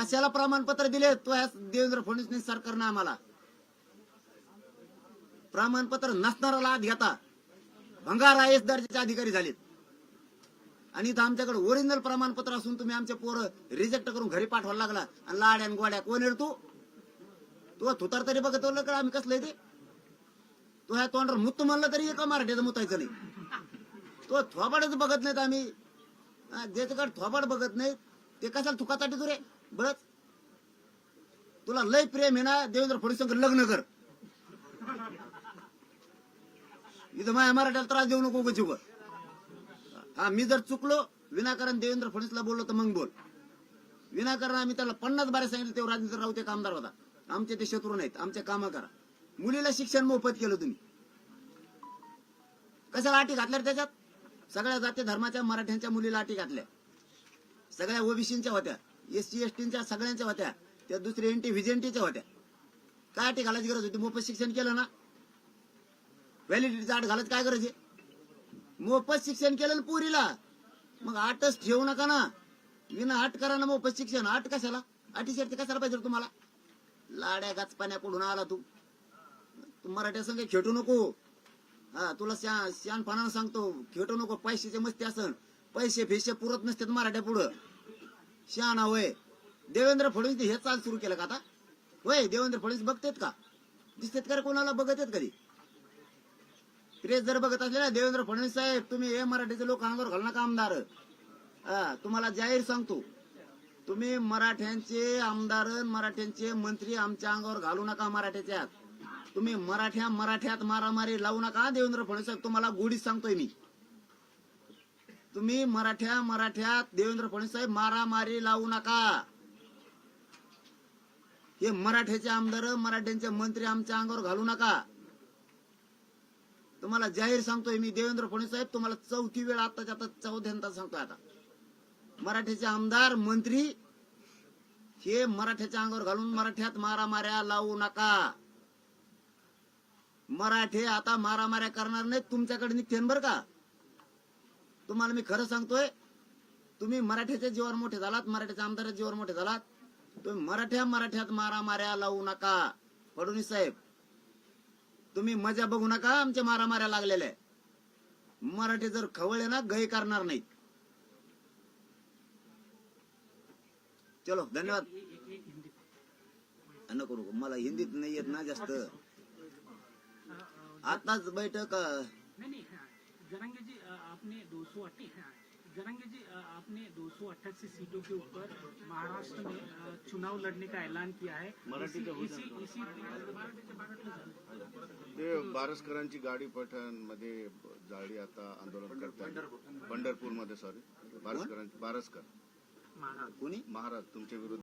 कशाला प्रमाणपत्र दिले? तो ह्या देवेंद्र फडणवीस सरकारनं आम्हाला. प्रमाणपत्र नसणारा लाभ घेता. भंगार आय एस दर्जाचे अधिकारी झालेत. आणि इथं आमच्याकडे ओरिजिनल प्रमाणपत्र असून तुम्ही आमचे पोरं रिजेक्ट करून घरी पाठवायला लागला. आणि लाड्या आणि गोड्या कोण येतो रे तू थुतार तरी बघत का? आम्ही कसलं आहे ते? तो ह्या तोंडावर मुत्तू म्हणलं तरी एका मराठीचं मुतायचं नाही. तो थोबाडच बघत नाहीत आम्ही. ज्याच्याकडे थोबाड बघत नाहीत ते कशाला थुकासाठी तू रे बरंच तुला लय प्रेम आहे ना देवेंद्र फडणवीस लग्न कर. इथं माझ्या मराठ्याला त्रास देऊ नको उगाच हा मी जर चुकलो विनाकारण देवेंद्र फडणवीसला बोललो तर मग बोल. विनाकारण आम्ही त्याला पन्नास बारे सांगितलं तेव्हा राजेंद्र राऊत एक आमदार होता. आमचे ते शत्रू नाहीत आमचे कामं करा. मुलीला शिक्षण मोफत केलं तुम्ही. कशाला अटी घातल्या त्याच्यात? सगळ्या जाती धर्माच्या मराठ्यांच्या मुलीला अटी घातल्या. सगळ्या ओबीसीच्या होत्या. एस सी एस टीच्या सगळ्यांच्या होत्या. त्या दुसऱ्या एनटी व्हिजेंटीच्या होत्या. काय अटी घालायची गरज होती? मोफत शिक्षण केलं ना. व्हॅलिडिटीचा आठ घालत काय गरज आहे? मोफत शिक्षण केलं ना पुरीला. मग आठच ठेवू नका ना. विना आठ करा ना मोफत शिक्षण. आठ कशाला? अटी शर्ती कशाला पाहिजे तुम्हाला? लाड्या गाच पाण्याकडून आला तू. तू मराठ्या संघ खेटू नको. हा तुला श्या श्यानपणानं सांगतो. खेटू नको. पैशाचे मस्ती असन. पैसे फेशे पुरत नसतात मराठ्या पुढं. शहाणा वय. देवेंद्र फडणवीस हे चाल सुरू केलं का आता? होय देवेंद्र फडणवीस बघतेत का? दिसतेत का रे कोणाला? बघत आहेत कधी? प्रेस जर बघत असले ना देवेंद्र फडणवीस साहेब तुम्ही हे मराठीचे लोक अंगावर का नका आमदार. हा, तुम्हाला जाहीर सांगतो. तुम्ही मराठ्यांचे आमदार मराठ्यांचे मंत्री आमच्या अंगावर घालू नका मराठ्याच्यात. तुम्ही मराठ्या मराठ्यात मारामारी लावू नका. देवेंद्र फडणवीस साहेब तुम्हाला गोडीच सांगतोय मी. तुम्ही मराठ्या मराठ्यात देवेंद्र फडणवीस साहेब मारामारी लावू नका. हे मराठ्याचे आमदार मराठ्यांचे मंत्री आमच्या अंगावर घालू नका. तुम्हाला जाहीर सांगतोय मी देवेंद्र फडणवीस साहेब तुम्हाला चौथी वेळ आताच्या आता चौथ्यांदा सांगतोय आता. मराठ्याचे आमदार मंत्री हे मराठ्याच्या अंगावर घालून मराठ्यात मारामाऱ्या लावू नका. मराठे आता मारामाऱ्या करणार नाही तुमच्याकडे निघते बरं का? तुम्हाला मी खरं सांगतोय तुम्ही मराठ्याच्या जीवावर मोठे झालात मराठ्याच्या आमदाराच्या जीवावर मोठे झालात. तुम्ही मराठ्या मराठ्यात मारामाऱ्या लावू नका फडणवीस साहेब. तुम्ही मजा बघू नका आमच्या मारामाऱ्या लागलेल्या मराठी जर खवळले ना गय करणार नाही चलो धन्यवाद. नको नको मला हिंदीत नाही येत ना जास्त. आताच बैठक का जरंगे जी आपने दो सौ जरंगे जी आपने दो सीटों के ऊपर महाराष्ट्र में चुनाव लड़ने का ऐलान किया है। इसी इसी इसी ते बारसकरांची गाडी पठाणमध्ये जाळी आता आंदोलन करतात पंढरपूर. मध्ये सॉरी बारसकरांची बारसकर. महाराज. कोणी? महाराज तुमच्या विरुद्ध.